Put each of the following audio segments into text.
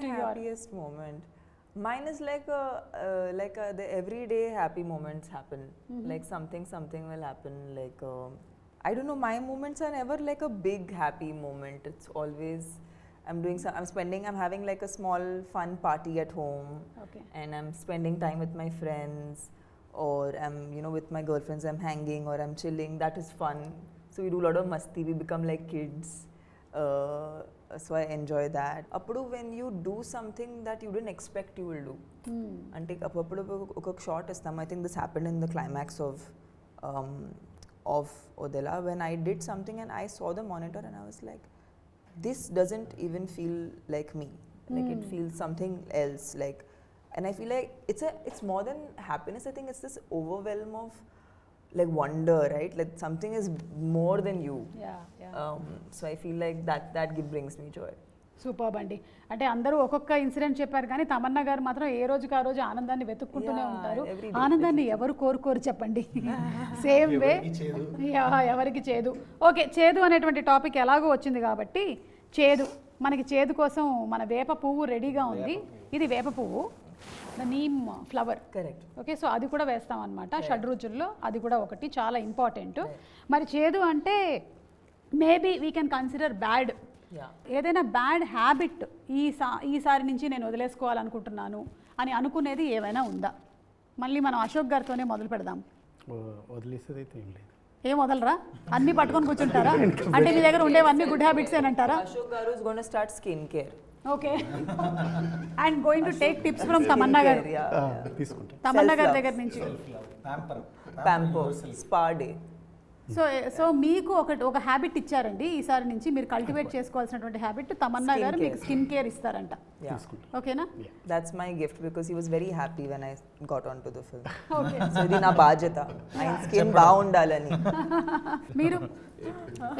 to your happiest moment. Mine is like a uh, like a, the everyday happy moments happen. Mm-hmm. Like something something will happen. Like um I don't know. My moments are never like a big happy moment. It's always I'm doing some. I'm spending. I'm having like a small fun party at home, Okay. and I'm spending time with my friends, or I'm you know with my girlfriends. I'm hanging or I'm chilling. That is fun. So we do a lot of masti. We become like kids. Uh, so I enjoy that. అప్పుడు when you do something that you didn't expect you will do. Hmm. అంటే అప్పుడు ఒక short ఇస్తాం I think this happened in the climax of of Odela when I did something and I saw the monitor and I was like this doesn't even feel like me like it feel something else like and I feel like it's it's more than happiness I think it's this overwhelm of like wonder right? Like something is more than you. Yeah, yeah. um, so i feel like that that brings me joy super అండి. అంటే అందరూ ఒక్కొక్క incident చెప్పారు కానీ తమన్నా గారు మాత్రం ఏ రోజుకి ఆ రోజు ఆనందాన్ని వెతుక్కుంటూనే ఉంటారు. every day ఆనందాన్ని ఎవరు కోరుకోరు చెప్పండి. సేమ్ వే ఎవరికి చేదు. ఓకే చేదు అనేటువంటి టాపిక్ ఎలాగో వచ్చింది కాబట్టి చేదు. మనకి చేదు కోసం మన వేప పువ్వు రెడీగా ఉంది. ఇది వేప పువ్వు. The neem flower correct. Okay so అది కూడా వేస్తాం అనమాట షడ్రుచుల్లో అది కూడా ఒకటి చాలా ఇంపార్టెంట్ మరి చేదు అంటే maybe we can consider bad ఏదైనా బ్యాడ్ హ్యాబిట్ ఈ సా ఈసారి నుంచి నేను వదిలేసుకోవాలనుకుంటున్నాను అని అనుకునేది ఏమైనా ఉందా? మళ్ళీ మనం అశోక్ గారితోనే మొదలు పెడదాం. వదిలేసేది అయితే ఏం లేదు. ఏం వదలరా? అన్ని పట్టుకొని కూర్చుంటారా? అంటే మీ దగ్గర ఉండేవన్నీ good habits ashok garu is going to start skincare okay and going to take tips from Tamannaah garu. తీసుకుంటాం. తమన్నా గారి. దగ్గర నుంచి. Day. సో సో మీకు ఒక ఒక హ్యాబిట్ ఇచ్చారండి. ఈసారి నుంచి మీరు కల్టివేట్ చేసుకోవాల్సినటువంటి హ్యాబిట్ తమన్నా గారు మీకు. స్కిన్ కేర్ ఇస్తారంట. ఓకేనా? My gift because he was very happy when i got onto the film. Okay so ఇది నా బాధ్యత. ఆయన స్కిన్ బాగుండాలని. మీరు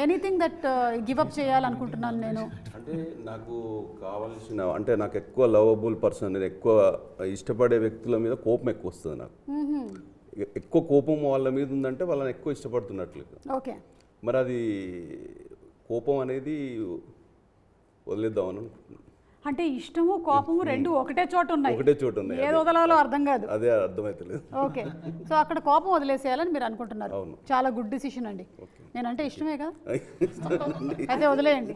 ఎనీథింగ్ దట్ గివ్ అప్ చేయాలనుకుంటున్నాను నేను. అంటే నాకు కావలసిన అంటే నాకు ఎక్కువ లవబుల్ పర్సన్ ఎక్కువ ఇష్టపడే వ్యక్తుల మీద కోపం ఎక్కువ వస్తుంది నాకు. ఎక్కువ కోపం వాళ్ళ మీద ఉందంటే వాళ్ళని ఎక్కువ ఇష్టపడుతున్నట్లు ఓకే. మరి అది కోపం అనేది వదిలేద్దామని అనుకుంటున్నాను. అంటే ఇష్టము కోపము రెండు ఒకటే చోట ఉన్నాయి. ఒకటే చోట ఉన్నాయి. ఏది వదలాలో అర్థం కాదు. అదే అర్థమవుతలేదు ఓకే. సో అక్కడ కోపం వదిలేసేయాలని మీరు అనుకుంటున్నారు. అవును. చాలా గుడ్ డిసిషన్ అండి. నేనంటే ఇష్టమే కదా? అయితే వదిలేయండి.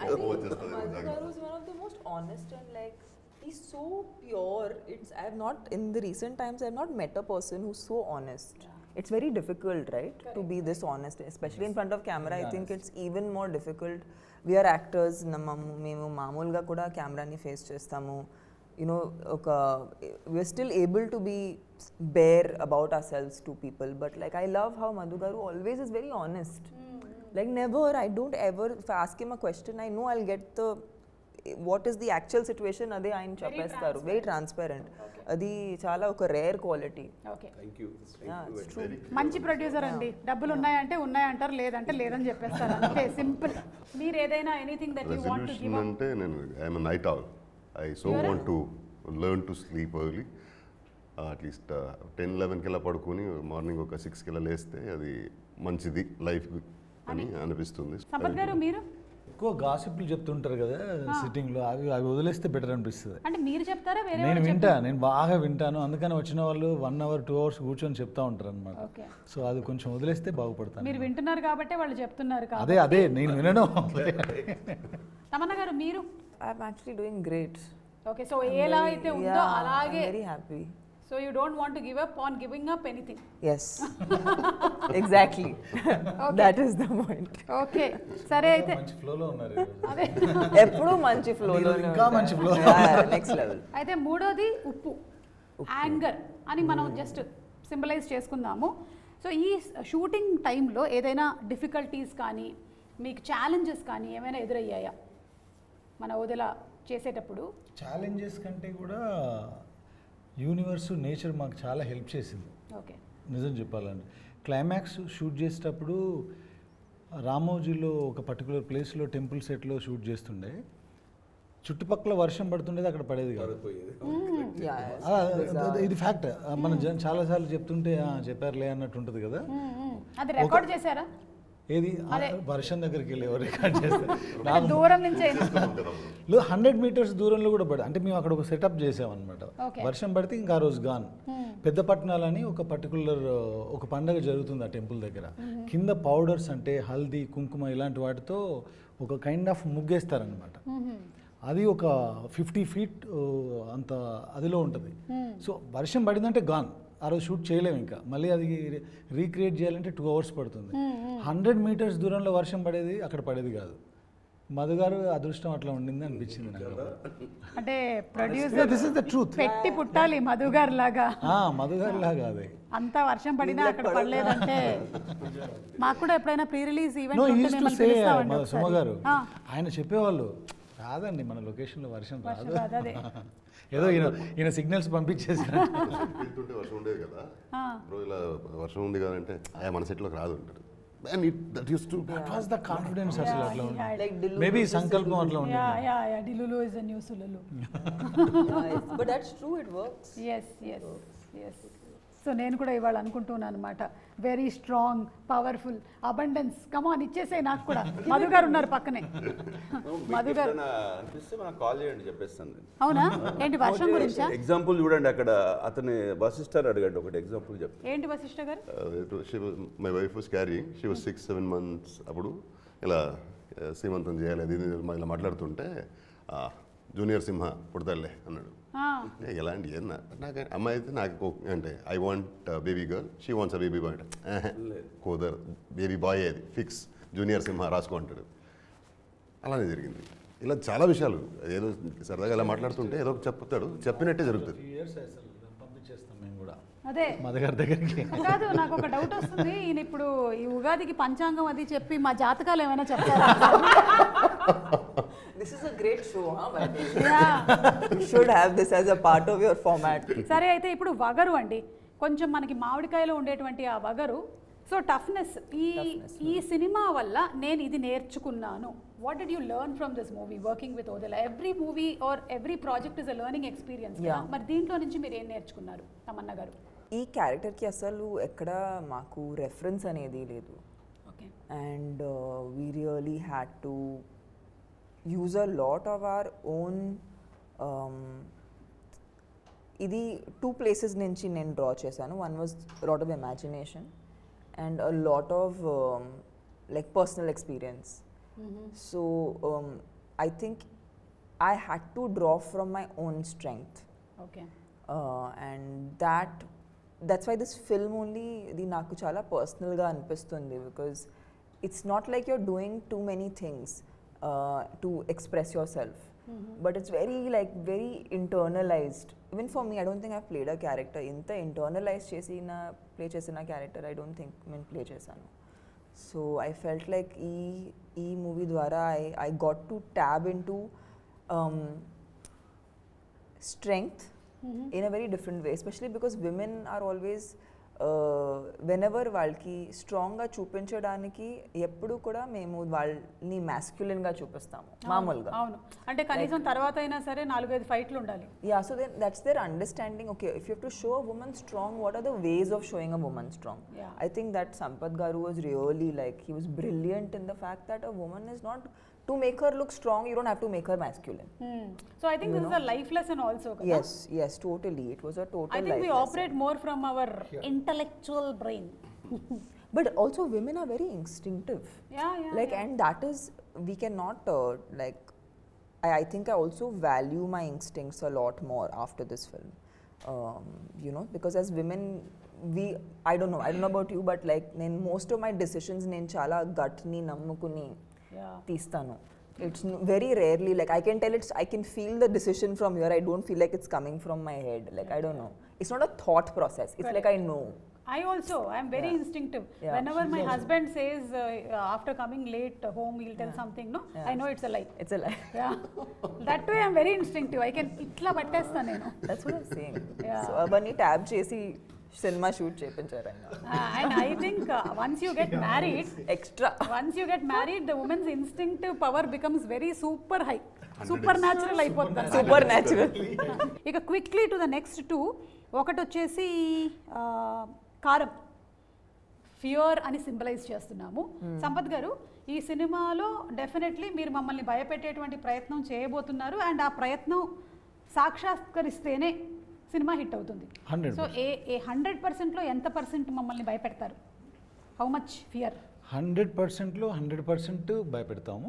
Madhu Garu is one of the most honest and like he's so pure. It's I've not in the recent times I've not met a person who's so honest. It's very difficult, right, to be this honest, especially in front of camera. I think it's even more difficult. We are actors. నమ్మము మేము మామూలుగా కూడా కెమెరాని face చేస్తాము you know ఒక we are still able to be bare about our selves to people but like I love how Madhu garu always is very honest like never i don't ever if i ask him a question i know i'll get the what is the actual situation? అదే ఆయన చెప్పేస్తారు. Very transparent అది చాలా ఒక rare quality okay thank you it's true మంచి producer అండి. డబ్బులు ఉన్నాయంటే ఉన్నాయంటారు లేదంటే లేదని చెప్పేస్తారు. అంతే సింపుల్. మీరు ఏదైనా anything that you want to give అంటే నేను I'm night owl I so want to learn to sleep early at least ten లెవెన్కి ఇలా పడుకొని మార్నింగ్ ఒక సిక్స్కి ఇలా లేస్తే అది మంచిది లైఫ్ అని అనిపిస్తుంది. సంపత్ గారు మీరు? ఎక్కువ గాసిప్లు చెప్తుంటారు కదా సిట్టింగ్లో అవి అవి వదిలేస్తే బెటర్ అనిపిస్తుంది. అంటే మీరు చెప్తారా? వేరే నేను వింటా నేను బాగా వింటాను. అందుకని వచ్చిన వాళ్ళు వన్ అవర్ టూ అవర్స్ కూర్చొని చెప్తా ఉంటారు అనమాట ఓకే. సో అది కొంచెం వదిలేస్తే బాగుపడతాను. మీరు వింటున్నారు కాబట్టి వాళ్ళు చెప్తున్నారు కాబట్టి. అదే అదే నేను వినడం తమన్న గారు మీరు? I'm actually doing great okay so ఎలా అయితే ఉందో అలాగే very happy so you don't want give up on giving up anything yes exactly that is the point okay సరే అయితే మంచి ఫ్లోలో ఉన్నారు. అదే. ఎప్పుడూ మంచి ఫ్లోలో ఇంకా మంచి flow. నెక్స్ట్ లెవెల్ అయితే మూడోది ఉప్పు. యాంగర్ అని మనం జస్ట్ సింబలైజ్ చేసుకుందాము. సో ఈ షూటింగ్ టైంలో ఏదైనా డిఫికల్టీస్ కానీ మీకు ఛాలెంజెస్ కానీ ఏమైనా ఎదురయ్యాయా? మన వదిల చేసేటప్పుడు? ఛాలెంజెస్ కంటే కూడా యూనివర్స్ నేచర్ మాకు చాలా హెల్ప్ చేసింది. ఓకే. నిజం చెప్పాలంటే. క్లైమాక్స్ షూట్ చేసేటప్పుడు రామోజీలో ఒక పర్టికులర్ ప్లేస్లో టెంపుల్ సెట్లో షూట్ చేస్తుండే. చుట్టుపక్కల వర్షం పడుతుండేది అక్కడ పడేది కాదు. ఇది ఫ్యాక్ట్ మనం జన్- చాలాసార్లు చెప్తుంటే "ఆ, చెప్పారులే అన్నట్టు ఉంటుంది కదా. అది రికార్డ్ చేశారా? ఏది? వర్షం దగ్గరికి వెళ్ళి ఎవరు రికార్డ్ చేస్తారు? దూరం నుంచే హండ్రెడ్ మీటర్స్ దూరంలో కూడా పడి అంటే మేము అక్కడ ఒక సెటప్ చేసామన్నమాట. వర్షం పడితే ఇంకా ఆ రోజు గాన్ పెద్ద పట్టణాలని ఒక పర్టికులర్ ఒక పండగ జరుగుతుంది ఆ టెంపుల్ దగ్గర. కింద పౌడర్స్ అంటే హల్దీ కుంకుమ ఇలాంటి వాటితో ఒక కైండ్ ఆఫ్ ముగ్గేస్తారనమాట అది ఒక ఫిఫ్టీ ఫీట్ అంత అదిలో ఉంటుంది. సో వర్షం పడిందంటే గాన్ ఆ రోజు షూట్ చేయలేము ఇంకా. మళ్ళీ అది రీక్రియేట్ చేయాలంటే టూ అవర్స్ పడుతుంది. హండ్రెడ్ మీటర్స్ దూరంలో వర్షం పడేది అక్కడ పడేది కాదు. మధు గారు అదృష్టం అట్లా ఉండింది అనిపించింది నాకు. అంటే producer this is the truth పెట్టి పుట్టాలి మధు గారు లాగా. మధు గారి లాగా అది. అంత వర్షం పడినా అక్కడ పడలేదంటే మాకు కూడా ఎప్పుడైనా ప్రీ రిలీజ్ ఈవెంట్ సుమ. గారు ఆ, ఆయన చెప్పేవాళ్ళు రాదండి మన లొకేషన్లో వర్షం రాదు. వర్షం రాదు, అదే. ఏదో ఈయన ఈయన సిగ్నల్స్ పంపించేసారు వెళ్తుంటే వర్షం ఉండేది కదా. బ్రో ఇలా వర్షం ఉంది కదా అంటే "ఏ, మన సెట్లోకి రాదు అంటాడు. And it that use to that was the confidence అసలు అట్లా ఉంది. Like Dillu మేబీ versus సంకల్పం అట్లా ఉంది yeah yeah yeah delulu is new solulu so నేను కూడా ఇవాళ అనుకుంటున్నాను అనమాట very strong powerful abundance come on ఇచ్చేసే నాకు కూడా. మధు గారు ఉన్నారు పక్కనే. మధు గారు. అనిపిస్తే కాల్ చేయండి చెప్పేస్తాను అవునా? ఏంటి వర్షం గురించా? ఎగ్జాంపుల్ చూడండి అక్కడ అతని బస్ సిస్టర్ అడిగాడు ఒకటి ఎగ్జాంపుల్ చెప్పి ఏంటి Vashishta garu? My wife was carry she was six seven months అప్పుడు ఇలా సీమంతం చేయాలి అది ఇది ఇలా మాట్లాడుతుంటే జూనియర్ సింహ పుడతాడులే అన్నాడు. ఎలాంటి నా- నాకు అమ్మాయి అయితే నాకు అంటే I want baby girl she wants a baby boy కుదర్ baby boy అది ఫిక్స్ జూనియర్ సింహ రాసుకో అంటాడు. అలానే జరిగింది. ఇలా చాలా విషయాలు. ఏదో సరదాగా ఇలా మాట్లాడుతుంటే ఏదో చెప్తాడు. చెప్పినట్టే జరుగుతుంది. అదే. మధు గారి దగ్గరికి కాదు నాకు ఒక డౌట్ వస్తుంది. ఈయన ఇప్పుడు ఈ ఉగాదికి పంచాంగం అది చెప్పి మా జాతకాలు ఏమైనా చెప్తారా? This is a great show, huh? by the way? Yeah. you should have this as a part of your format. సరే అయితే ఇప్పుడు వగరు అండి కొంచెం మనకి మామిడికాయలో ఉండేటువంటి ఆ వగరు సో టఫ్నెస్ ఈ ఈ సినిమా వల్ల నేను ఇది నేర్చుకున్నాను what did you learn from this movie working with Odela every movie or every project is a learning experience Yeah. మరి దీంట్లో నుంచి మీరు ఏం నేర్చుకున్నారు తమన్నా గారు ఈ క్యారెక్టర్కి అసలు ఎక్కడ మాకు రెఫరెన్స్ అనేది లేదు okay and we really had to use a lot of our own um, ఇది టూ ప్లేసెస్ నుంచి నేను డ్రా చేశాను. One was lot of imagination and a lot of like personal experience so I think I had to draw from my own strength okay uh, and that that's why this film only ఇది నాకు చాలా పర్సనల్గా అనిపిస్తుంది because it's not like you're doing too many things uh, to express yourself. Mm-hmm. But it's very like very internalized. Even for me, I don't think I've played a character. In the internalized chesina play a character, I don't think I mean play chesano. So I felt like e e movie dwara I, I got to tab into um, strength mm-hmm. in a very different way, especially because women are always whenever వాళ్ళకి స్ట్రాంగ్గా చూపించడానికి ఎప్పుడు కూడా మేము వాళ్ళని మ్యాస్క్యులిన్గా చూపిస్తాము మామూలుగా. అంటే కనీసం తర్వాత అయినా సరే నాలుగైదు ఫైట్లు ఉండాలి. Yeah so that's their understanding okay if you to show women strong what are the ways of showing a women strong I think that Sampath garu was really like he was brilliant in the fact that a women is not to make her look strong, you don't have to make her masculine. Hmm. So I think you this know? is a life lesson also. Yes, yes, totally. It was a total. I think we operate more from our intellectual brain. but also women are very instinctive. Yeah, yeah. Like, yeah. and that is we cannot uh, like. I, I think I also value my instincts a lot more after this film. Um, you know, because as women, we I don't know I don't know about you, but like in most of my decisions, నేను చాలా గట్ని నమ్ముకుని తీస్తాను it's very rarely like I can tell it's I can feel the decision from your I don't feel like it's coming from my head like I don't know it's not a thought process it's like I know I also, I'm very Yeah. instinctive. Yeah. Whenever my husband says uh, after coming late home, he'll tell something, no, I know it's a lie. It's a like Yeah, that way I'm very instinctive. I can ఇట్లా పట్టేస్తాను నేను that's what I'm saying Yeah. So అవన్నీ tab చేసి cinema shoot చేయించారు and I think once you get married extra once you get married the women's instinctive power becomes very super high super natural అయిపోతుంది. Super natural ఇక quickly to the next two ఒకటి వచ్చేసి ఆ, కారం. Fear అని symbolise చేస్తున్నాము. సంపత్ గారు ఈ సినిమాలో డెఫినెట్లీ మీరు మమ్మల్ని భయపెట్టేటువంటి ప్రయత్నం చేయబోతున్నారు. అండ్ ఆ ప్రయత్నం సాక్షాత్కరిస్తేనే సినిమా హిట్ అవుతుంది. 100%. సో ఏ ఏ హండ్రెడ్ పర్సెంట్లో ఎంత పర్సెంట్ మమ్మల్ని భయపెడతారు? హౌ మచ్ ఫియర్ హండ్రెడ్ పర్సెంట్లో హండ్రెడ్ పర్సెంట్ భయపెడతాము.